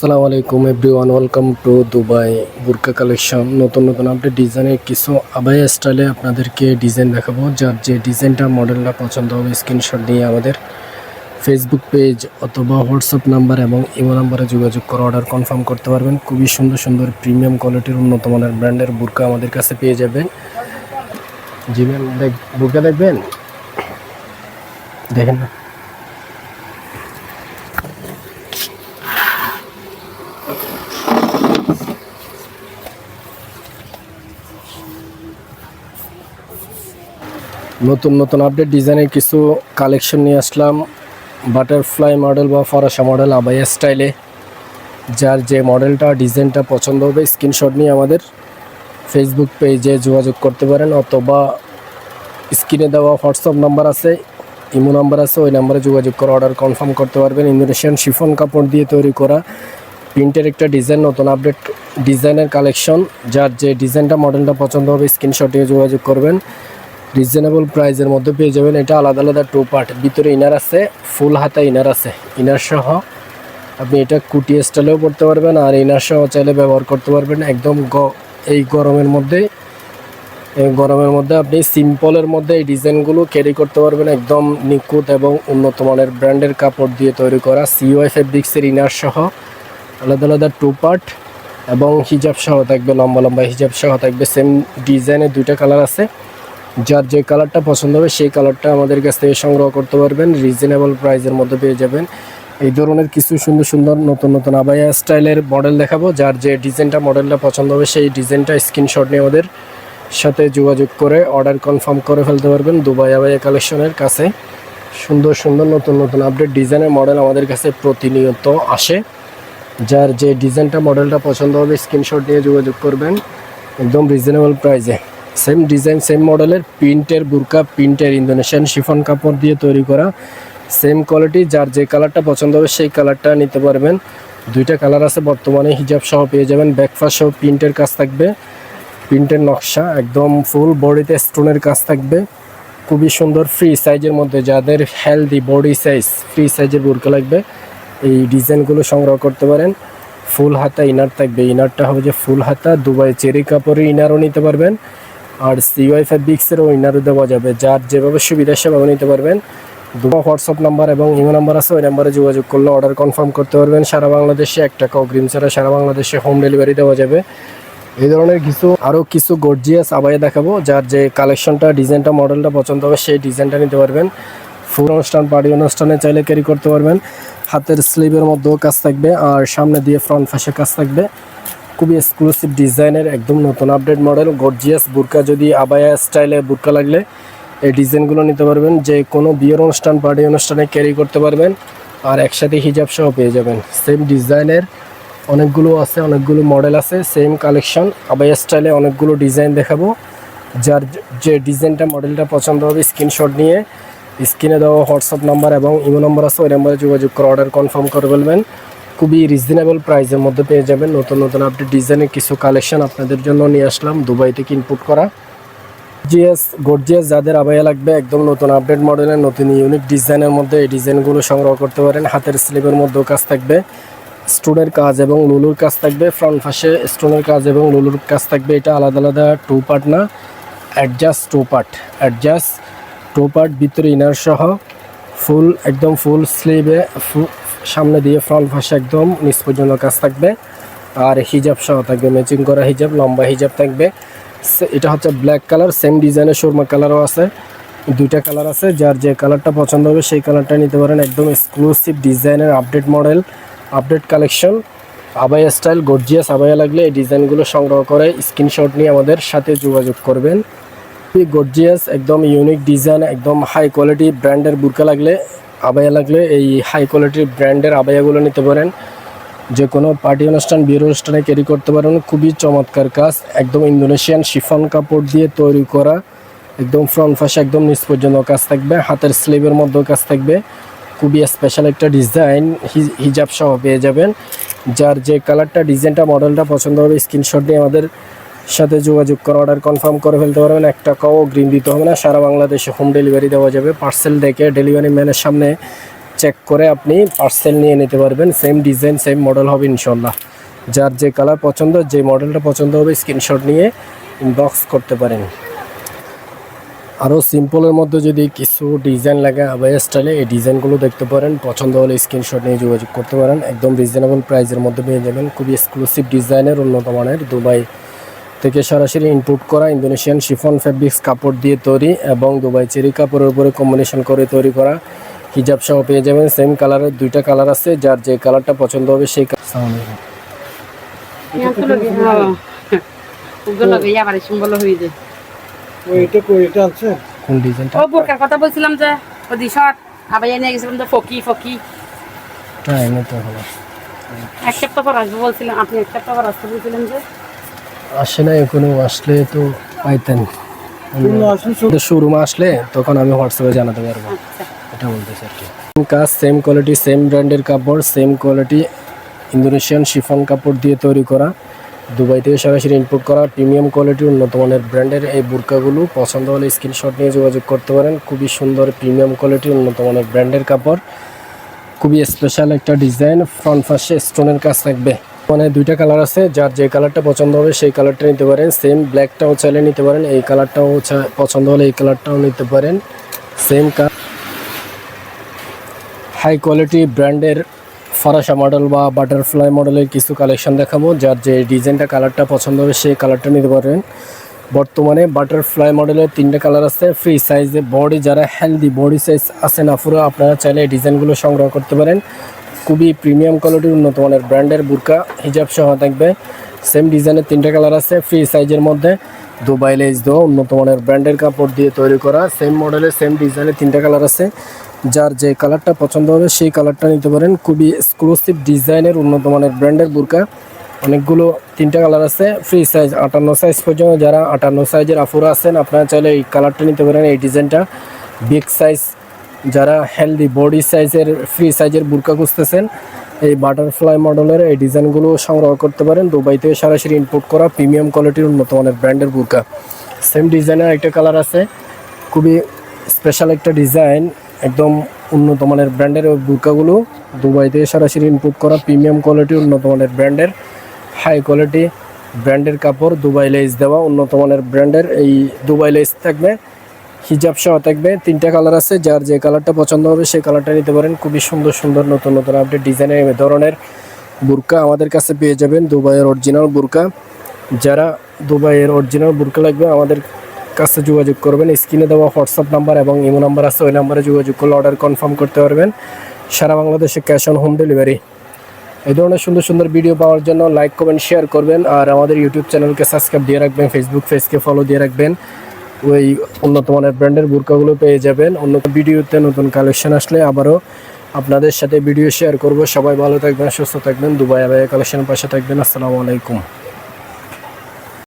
আসসালামু আলাইকুম everyone, welcome to Dubai বুরকা কালেকশন। নতুন নতুন আপডেট ডিজাইনের কিছু আবায়া স্টাইলে আপনাদেরকে ডিজাইন দেখাবো। যার যে ডিজাইনটা মডেলটা পছন্দ হবে স্ক্রিনশট দিয়ে আমাদের ফেসবুক পেজ অথবা হোয়াটসঅ্যাপ নাম্বার এবং ইমো নাম্বারে যোগাযোগ করে অর্ডার কনফার্ম করতে পারবেন। খুবই সুন্দর সুন্দর প্রিমিয়াম কোয়ালিটির উন্নত মানের ব্র্যান্ডের বুরকা আমাদের কাছে পেয়ে যাবেন। জি দেখ, বুরকা দেখবেন? দেখেন না। নতুন নতুন আপডেট ডিজাইনের কিছু কালেকশন নিয়ে আসলাম। বাটারফ্লাই মডেল বা ফরাসা মডেল আবাইয়া স্টাইলে যার যে মডেলটা ডিজাইনটা পছন্দ হবে স্ক্রিনশট নিয়ে আমাদের ফেসবুক পেজে যোগাযোগ করতে পারেন, অথবা স্ক্রিনে দেওয়া হোয়াটসঅ্যাপ নাম্বার আছে, ইমো নাম্বার আছে, ওই নাম্বারে যোগাযোগ করে অর্ডার কনফার্ম করতে পারবেন। ইন্দোনেশিয়ান শিফন কাপড় দিয়ে তৈরি করা প্রিন্টের একটা ডিজাইন, নতুন আপডেট ডিজাইনের কালেকশন যার যে ডিজাইনটা মডেলটা পছন্দ হবে স্ক্রিনশট যোগাযোগ করবেন। রিজনেবল প্রাইসের মধ্যে পেয়ে যাবেন। এটা আলাদা আলাদা টু পার্ট ভিতরে ইনার আছে ফুল হাতা ইনার আছে। ইনার সহ আপনি এটা কুটি স্টাইলেও পড়তে পারবেন, আর ইনার সহ চাইলে ব্যবহার করতে পারবেন। একদম গ- এই গরমের মধ্যে গরমের মধ্যে আপনি সিম্পলের মধ্যে এই ডিজাইনগুলো ক্যারি করতে পারবেন। একদম নিখুঁত এবং উন্নত মানের ব্র্যান্ডের কাপড় দিয়ে তৈরি করা। সিওয়াই ফেব্রিক্সের ইনার সহ আলাদা আলাদা টু পার্ট এবং হিজাব সহ থাকবে, লম্বা লম্বা হিজাব সহ থাকবে। সেম ডিজাইনের দুইটা কালার আছে। যার যে কালারটা পছন্দ হবে, সেই কালারটা আমাদের কাছ থেকে সংগ্রহ করতে পারবেন। রিজনেবল প্রাইসের মধ্যে পেয়ে যাবেন। এই ধরনের কিছু সুন্দর সুন্দর নতুন নতুন আবায়া স্টাইলের মডেল দেখাবো। যার যে ডিজাইনটা মডেলটা পছন্দ হবে, সেই ডিজাইনটা স্ক্রিনশট নিয়ে আমাদের সাথে যোগাযোগ করে অর্ডার কনফার্ম করে ফেলতে পারবেন দুবাই আবায়া কালেকশনের কাছে। সুন্দর সুন্দর নতুন নতুন আপডেট ডিজাইনের মডেল আমাদের কাছে প্রতিনিয়ত আসে। যার যে ডিজাইনটা, মডেলটা পছন্দ হবে স্ক্রিনশট নিয়ে যোগাযোগ করবেন। একদম রিজনেবল প্রাইসে সেম ডিজাইন সেম মডেলের প্রিন্টের বুরকা, প্রিন্টের ইন্দোনেশিয়ান শিফন কাপড় দিয়ে তৈরি করা। সেম কোয়ালিটি যার যে কালারটা পছন্দ হবে, সেই কালারটা নিতে পারবেন। দুইটা কালার আছে, বর্তমানে হিজাব সহ পেয়ে যাবেন। ব্যাকফাস সহ প্রিন্টের কাজ থাকবে। প্রিন্টের নকশা একদম ফুল বডিতে স্টোনের কাজ থাকবে। খুবই সুন্দর ফ্রি সাইজের মধ্যে যাদের হেলদি বডি সাইজ ফ্রি সাইজের বুরকা লাগবে এই ডিজাইনগুলো সংগ্রহ করতে পারেন। ফুল হাতা ইনার থাকবে। ইনারটা হবে যে ফুল হাতা, দুবাই চেরি কাপড়ের ইনারও নিতে পারবেন। আর সিওয়াই ফ্যাব্রিক্সেরও ইনারও দেওয়া যাবে। যার যেভাবে সুবিধা সেভাবে নিতে পারবেন। দুটো হোয়াটসঅ্যাপ নাম্বার এবং ইমো নাম্বার আছে। ওই নাম্বারে যোগাযোগ করলে অর্ডার কনফার্ম করতে পারবেন। সারা বাংলাদেশে এক টাকা অগ্রিম ছাড়া সারা বাংলাদেশে হোম ডেলিভারি দেওয়া যাবে। এই ধরনের কিছু, আরও কিছু গর্জিয়াস আবায়ে দেখাবো। যার যে কালেকশনটা ডিজাইনটা মডেলটা পছন্দ হবে, সেই ডিজাইনটা নিতে পারবেন। ফুল অনুষ্ঠান পার্টি অনুষ্ঠানে চাইলে ক্যারি করতে পারবেন। হাতের স্লিভের মধ্যেও কাজ থাকবে আর সামনে দিয়ে ফ্রন্ট ফাঁসে কাজ থাকবে। খুবই এক্সক্লুসিভ ডিজাইনের একদম নতুন আপডেট মডেল গর্জিয়াস বুরকা যদি আবায়া স্টাইলে বুরকা লাগলে এই ডিজাইনগুলো নিতে পারবেন, যে কোনো বিয়ের অনুষ্ঠান পার্টি অনুষ্ঠানে ক্যারি করতে পারবেন আর একসাথে হিজাব সহ পেয়ে যাবেন। সেম ডিজাইনের অনেকগুলো আছে, অনেকগুলো মডেল আছে সেম কালেকশন আবায়া স্টাইলে অনেকগুলো ডিজাইন দেখাবো। যার যে ডিজাইনটা মডেলটা পছন্দ হবে স্ক্রিনশট নিয়ে স্ক্রিনে দেওয়া হোয়াটসঅ্যাপ নাম্বার এবং ইমো নাম্বার আছে, ওই নাম্বারে যোগাযোগ করে অর্ডার কনফার্ম করে বলবেন খুবই রিজনেবল প্রাইসের মধ্যে পেয়ে যাবেন। নতুন নতুন আপডেট ডিজাইনের কিছু কালেকশন আপনাদের জন্য নিয়ে আসলাম দুবাই থেকে ইনপুট করা। জিএস গর্জিয়াস যাদের আবায়া লাগবে একদম নতুন আপডেট মডেলের নতুন ইউনিক ডিজাইনের মধ্যে এই ডিজাইনগুলো সংগ্রহ করতে পারেন। হাতের স্লিভের মধ্যেও কাজ থাকবে। স্টোনের কাজ এবং লুলুর কাজ থাকবে। ফ্রন্ট ফাঁসে স্টোনের কাজ এবং লুলুর কাজ থাকবে। এটা আলাদা আলাদা টু পার্ট না adjust two part adjust two part ভিতরে ইনার সহ ফুল, একদম ফুল স্লিভে সামনে দিয়ে ফ্রন্ট ফাঁসে একদম নিচ পর্যন্ত কাজ থাকবে। আর হিজাব সহ থাকবে, ম্যাচিং করা হিজাব, লম্বা হিজাব থাকবে। এটা হচ্ছে ব্ল্যাক কালার, সেম ডিজাইনের সুরমা কালারও আছে। দুইটা কালার আছে, যার যে কালারটা পছন্দ হবে সেই কালারটা নিতে পারেন। একদম এক্সক্লুসিভ ডিজাইনের আপডেট মডেল আপডেট কালেকশন আবায়া স্টাইল গর্জিয়াস আবায়া লাগলে এই ডিজাইনগুলো সংগ্রহ করে স্ক্রিনশট নিয়ে আমাদের সাথে যোগাযোগ করবেন। গর্জিয়াস একদম ইউনিক ডিজাইন একদম হাই কোয়ালিটি ব্র্যান্ডের বুরকা লাগলে, আবায়া লাগলে এই হাই কোয়ালিটির ব্র্যান্ডের আবায়াগুলো নিতে পারেন। যে কোনো পার্টি অনুষ্ঠান, বিয়ের অনুষ্ঠানে ক্যারি করতে পারেন। খুবই চমৎকার কাজ, একদম ইন্দোনেশিয়ান শিফন কাপড় দিয়ে তৈরি করা। একদম ফ্রন্ট ফাঁসে একদম নিচ পর্যন্ত কাজ থাকবে, হাতের স্লিভের মধ্যেও কাজ থাকবে। খুবই স্পেশাল একটা ডিজাইন হিজাব সহ পেয়ে যাবেন। যার যে কালারটা ডিজাইনটা মডেলটা পছন্দ হবে স্ক্রিনশট দিয়ে আমাদের সাথে যোগাযোগ করে অর্ডার কনফার্ম করে ফেলতে পারবেন। এক টাকাও গ্রিন দিতে হবে না, সারা বাংলাদেশে হোম ডেলিভারি দেওয়া যাবে। পার্সেল দেখে ডেলিভারি ম্যানের সামনে চেক করে আপনি পার্সেল নিয়ে নিতে পারবেন। সেম ডিজাইন সেম মডেল হবে ইনশাল্লাহ যার যে কালার পছন্দ, যে মডেলটা পছন্দ হবে স্ক্রিনশট নিয়ে ইনবক্স করতে পারেন। আরও সিম্পলের মধ্যে যদি কিছু ডিজাইন লাগে, আবাই স্টাইলে এই ডিজাইনগুলো দেখতে পারেন। পছন্দ হলে স্ক্রিনশট নিয়ে যোগাযোগ করতে পারেন। একদম রিজনেবল প্রাইসের মধ্যে পেয়ে যাবেন। খুবই এক্সক্লুসিভ ডিজাইনের উন্নত মানের দুবাই থেকে সরাসরি ইনপুট করা ইন্দোনেশিয়ান শিফন ফেব্রিক্স কাপড় দিয়ে তৈরি এবং দুবাই চেরি কাপড়ের উপরে কম্বিনেশন করে তৈরি করা হিজাব সহ পেয়ে যাবেন। সেম কালারের দুইটা কালার আছে যার যে কালারটা পছন্দ হবে সেই হয়ে। যায়। ওইটা কই এটা আছে? কোন ডিজাইনটা ও বোরকার কথা বলছিলাম যে ও দি শর্ট আবার নিয়ে গেছিলাম তো ফকি ফকি। ট্রাই নিতে হবে। এক সপ্তাহ পর আসব বলছিলাম আপনি এক সপ্তাহ পর আসতে বলছিলেন যে। আসে না এখনও আসলে তো পাইতেন। শোরুমে আসলে তখন আমি হোয়াটসঅ্যাপে জানাতে পারব। আচ্ছা। এটা বলতেছি আর কি। কাজ সেম কোয়ালিটি সেম ব্র্যান্ডের কাপড় সেম কোয়ালিটি ইন্দোনেশিয়ান শিফন কাপড় দিয়ে তৈরি করা। দুবাই থেকে সরাসরি ইনপুট করা প্রিমিয়াম কোয়ালিটির উন্নত মানের ব্র্যান্ডের এই বুরকাগুলো। পছন্দ হলে স্ক্রিনশট নিয়ে যোগাযোগ করতে পারেন। খুবই সুন্দর প্রিমিয়াম কোয়ালিটির উন্নত মানের ব্র্যান্ডের কাপড়। খুবই স্পেশাল একটা ডিজাইন ফ্রন্ট ফার্স্টে স্টোনের কাজ থাকবে। মানে দুইটা কালার আছে, যার যে কালারটা পছন্দ হবে সেই কালারটা নিতে পারেন। সেম ব্ল্যাকটাও চাইলে নিতে পারেন, এই কালারটাও পছন্দ হলে এই কালারটাও নিতে পারেন। সেম কালার হাই কোয়ালিটি ব্র্যান্ডের ফরাসা মডেল বা বাটারফ্লাই মডেলের কিছু কালেকশন দেখাবো, যার যে ডিজাইনটা কালারটা পছন্দ হবে সেই কালারটা নিতে পারেন। বর্তমানে বাটারফ্লাই মডেলের তিনটে কালার আছে ফ্রি সাইজে বডি যারা হেলদি বডি সাইজ আছে না পুরো, আপনারা চাইলে এই ডিজাইনগুলো সংগ্রহ করতে পারেন। খুবই প্রিমিয়াম কোয়ালিটির উন্নত মানের ব্র্যান্ডের বুরকা হিজাব সহ থাকবে। সেম ডিজাইনের তিনটে কালার আছে ফ্রি সাইজের মধ্যে। দুবাই লেজ দো উন্নত মানের ব্র্যান্ডের কাপড় দিয়ে তৈরি করা সেম মডেলের সেম ডিজাইনের তিনটে কালার আছে। যার যে কালারটা পছন্দ হবে, সেই কালারটা নিতে পারেন। খুবই এক্সক্লুসিভ ডিজাইনের উন্নত মানের ব্র্যান্ডের বুরকা। অনেকগুলো তিনটা কালার আছে ফ্রি সাইজ আটান্ন সাইজ পর্যন্ত। যারা আটান্ন সাইজের আফুরা আছেন, আপনারা চাইলে এই কালারটা নিতে পারেন, এই ডিজাইনটা বিগ সাইজ যারা হেলদি বডি সাইজের ফ্রি সাইজের বুরকা খুঁজতেছেন, এই বাটারফ্লাই মডেলের এই ডিজাইনগুলো সংগ্রহ করতে পারেন। দুবাই থেকে সরাসরি ইনপুট করা প্রিমিয়াম কোয়ালিটির উন্নত মানের ব্র্যান্ডের বুরকা। সেম ডিজাইনের একটা কালার আছে, খুবই স্পেশাল একটা ডিজাইন একদম উন্নত মানের ব্র্যান্ডের ওই বুরকাগুলো। দুবাই থেকে সরাসরি ইনপুট করা প্রিমিয়াম কোয়ালিটি উন্নত মানের ব্র্যান্ডের হাই কোয়ালিটি ব্র্যান্ডের কাপড় দুবাই লেস দেওয়া উন্নত মানের ব্র্যান্ডের এই দুবাই লেস থাকবে। হিজাব সহ থাকবে। তিনটা কালার আছে, যার যে কালারটা পছন্দ হবে সেই কালারটা নিতে পারেন। খুবই সুন্দর সুন্দর, নতুন নতুন আপডেট ডিজাইনের ধরনের বুরকা আমাদের কাছে পেয়ে যাবেন, দুবাইয়ের অরিজিনাল বুরকা। যারা দুবাইয়ের অরিজিনাল বুরকা লাগবে, আমাদের কাছে যোগাযোগ করবেন। স্ক্রিনে দেওয়া হোয়াটসঅ্যাপ নাম্বার এবং ইমো নাম্বার আছে, ওই নাম্বারে যোগাযোগ করলে অর্ডার কনফার্ম করতে পারবেন। সারা বাংলাদেশে ক্যাশ অন হোম ডেলিভারি এই ধরনের সুন্দর সুন্দর ভিডিও পাওয়ার জন্য লাইক কমেন্ট শেয়ার করবেন। আর আমাদের ইউটিউব চ্যানেলকে সাবস্ক্রাইব দিয়ে রাখবেন ফেসবুক পেজকে ফলো দিয়ে রাখবেন। ওই উন্নত মানের ব্র্যান্ডের বোরকাগুলো পেয়ে যাবেন। অন্য ভিডিওতে নতুন কালেকশন আসলে আবারও আপনাদের সাথে ভিডিও শেয়ার করব। সবাই ভালো থাকবেন, সুস্থ থাকবেন। দুবাই আবাই কালেকশন পাশে থাকবেন। আসসালামু আলাইকুম।